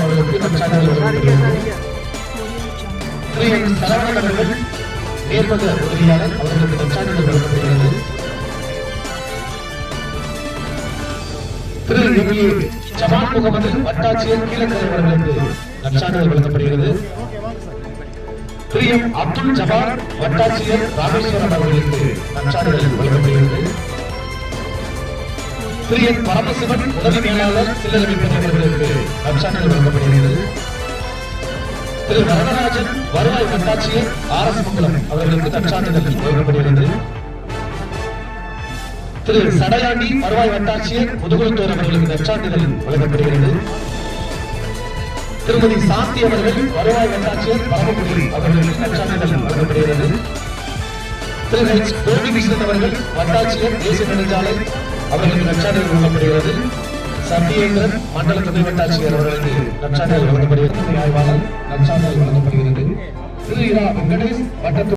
அவர்களுக்கு திரு என் சரவணன் அவர்கள் உதவியாளர் அவர்களுக்கு வழங்கப்படுகிறது. திரு முகமது வட்டாட்சியர் கீழக்கரை அவர்களுக்கு வழங்கப்படுகிறது. திரு எம். அப்துல் ஜபார் வட்டாட்சியர் ராமேஸ்வரம் அவர்களுக்கு நற்சான்றிதழ் திரு என் பரமசிவன் உதவி மேலாளர் சில்லறை அவர்களுக்கு நற்சான்றிதழ் வழங்கப்படுகிறது. திரு வரதராஜன் வருவாய் கட்டாட்சியர் ஆர் எஸ் மங்கலம் அவர்களுக்கு தற்சான்றிதழ் வழங்கப்படுகிறது. திரு சடையாண்டி வருவாய் வட்டாட்சியர் முதுகுளத்தூர் அவர்களுக்கு தற்சான்றிதழ் வழங்கப்படுகிறது. திருமதி சாந்தி அவர்கள் வருவாய் வட்டாட்சியர் பரமக்குடி அவர்களுக்கு தற்சான்றிதழ் வழங்கப்படுகிறது. திரு ஹெச் கோபிகிருஷ்ணன் அவர்கள் வட்டாட்சியர் தேசிய நெடுஞ்சாலை அவர்களுக்கு நற்சான்றிதழ் வழங்கப்படுகிறது. சத்தியேந்திரன் மண்டல துணை வட்டாட்சியர் அவர்களுக்கு நற்சான்றிதழ் வழங்கப்படுகிறது. ஆய்வாளர் நற்சான்றிதழ் வழங்கப்படுகிறது. திரு இரா வெங்கடேஷ் வட்டத்து